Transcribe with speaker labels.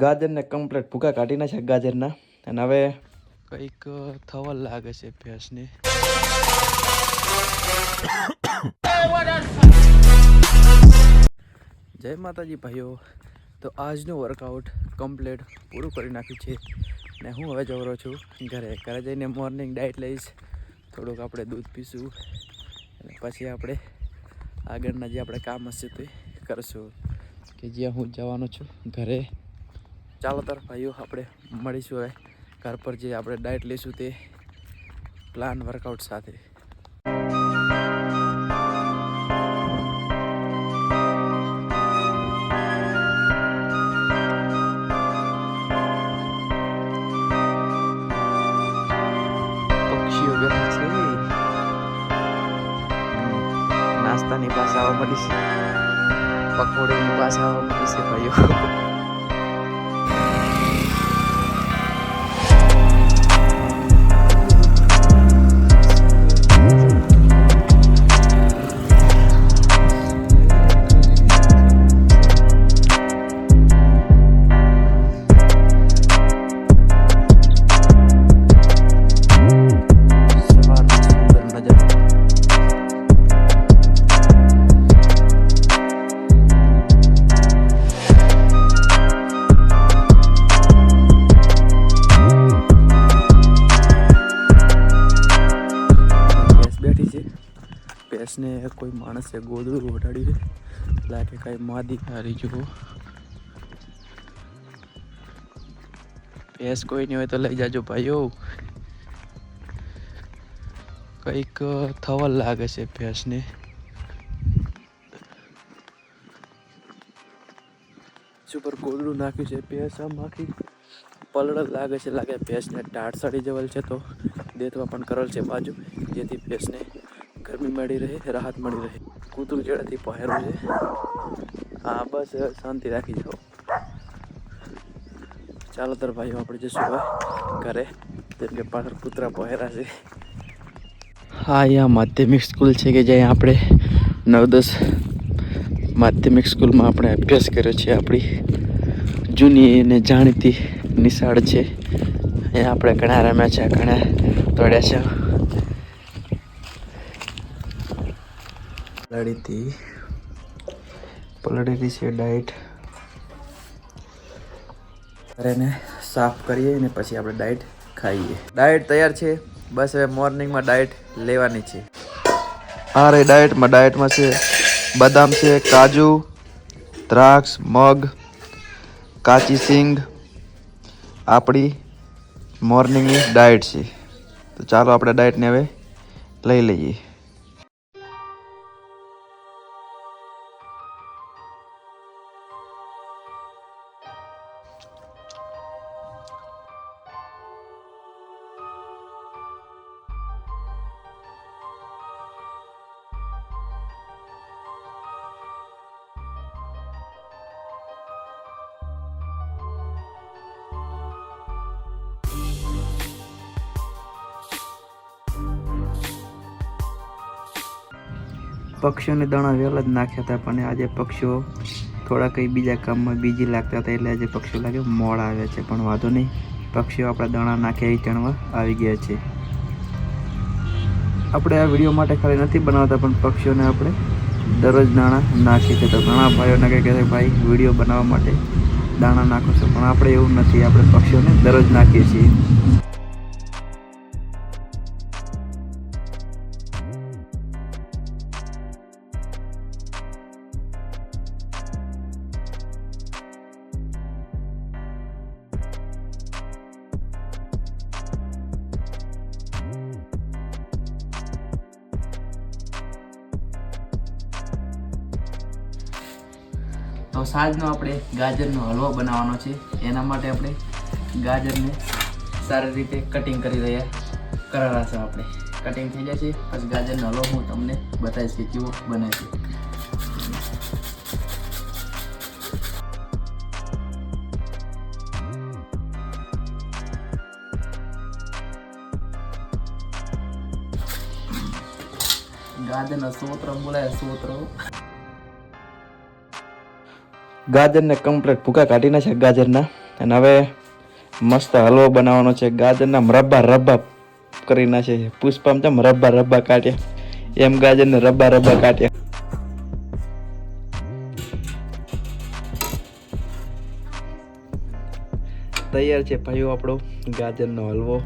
Speaker 1: ગાજરને complete ભૂકા કાઢી નાખ્યા ગાજરના. અને હવે કંઈક થવા લાગે છે ભેંસને. જય માતાજી ભાઈઓ. તો આજનું વર્કઆઉટ કમ્પ્લીટ પૂરું કરી નાખ્યું છે. ને હું હવે જવરો છું. ઘરે ઘરે જઈને મોર્નિંગ ડાયટ લઈશ. થોડુંક આપણે દૂધ પીશું. અને પછી આપણે આગળના જે આપણે કામ હશે તે કરશું. કે જ્યાં હું જવાનો છું, ઘરે. ચાલો તાર ભાઈઓ, આપણે મળીશું હવે ઘર પર જે આપણે ડાયટ લઈશું તે પ્લાન વર્કઆઉટ સાથે. પક્ષીઓ નાસ્તાની પાસે આવવા મળી છે પકોડીની પાસે આવવા મળી છે ભાઈઓ. છે. ભેંસને કોઈ માણસે ગોદડું ઓઢાડી લાગે કાંઈ માદી હારી જુઓ ભેંસ કોઈ નહીં હોય તો લઈ જાજો ભાઈઓ. કંઈક થવા લાગે છે ભેંસને. ઉપર ગોદડું નાખ્યું છે? ભેંસ આમ આખી પલળ લાગે છે. લાગે ભેંસને ટાઢ સડી જવેલ છે તો દેતવા પણ કરેલ છે બાજુ. જેથી ભેંસને ગરમી મળી રહે, રાહત મળી રહે. કૂતરું જેડાથી પહેરવું છે. હા, બસ શાંતિ રાખી જાઓ. ચાલો તર ભાઈઓ, આપણે જશું ભાઈ ઘરે, જેમ કે પાછળ કૂતરા પહેરા છે. હા, અહીંયા માધ્યમિક સ્કૂલ છે કે જ્યાં આપણે નવ દસ માધ્યમિક સ્કૂલમાં આપણે અભ્યાસ કર્યો છે. આપણી જૂની અને જાણીતી નિશાળ છે. અહીંયા આપણે ઘણા રમ્યા છે, ઘણા દોડ્યા છે. પલાળીથી. પલળેલી છે ડાયટ. એને સાફ કરીએ અને પછી આપણે ડાયટ ખાઈએ. ડાયટ તૈયાર છે. બસ હવે મોર્નિંગમાં ડાયટ લેવાની છે. આ રે, ડાયટમાં ડાયટમાં છે બદામ છે, કાજુ, દ્રાક્ષ, મગ, કાચી સિંગ, આપણી મોર્નિંગની ડાયટ છે. તો ચાલો આપણે ડાયટને હવે લઈ લઈએ. પક્ષીઓને દાણા વહેલા જ નાખ્યા હતા, પણ આજે પક્ષીઓ થોડા કંઈ બીજા કામમાં બીજી લાગતા હતા એટલે આજે પક્ષીઓ લાગે મોડ આવે છે. પણ વાંધો નહીં, પક્ષીઓ આપણા દાણા નાખ્યા એ ચણવા આવી ગયા છે. આપણે આ વીડિયો માટે ખાલી નથી બનાવતા, પણ પક્ષીઓને આપણે દરરોજ દાણા નાખીએ છીએ. તો ઘણા ભાઈઓને કહે કે ભાઈ, વીડિયો બનાવવા માટે દાણા નાખો છો. પણ આપણે એવું નથી, આપણે પક્ષીઓને દરરોજ નાખીએ છીએ. તો સાંજનો આપણે ગાજરનો હલવો બનાવવાનો છે. એના માટે આપણે ગાજરને સારી રીતે કટિંગ કરી રહ્યા. કરારા છે આપણે. કટિંગ થઈ જાય છે. પછી ગાજરનો હલવો હું તમને બતાવીશ કે કેવો બને છે. ગાજરનો સોત્ર બોલાય, સોત્ર ગાજરને કમ્પ્લીટ ભૂકા કાઢી નાખ્યા ગાજરના. અને હવે મસ્ત હલવો બનાવવાનો છે. ગાજરના રબ્બા રબ્બા કરી નાખે છે. પુષ્પામ ચમ રબ્બા રબ્બા કાઢ્યા એમ ગાજરને રબ્બા રબ્બા કાઢ્યા તૈયાર છે ભાઈઓ આપણો ગાજરનો હલવો.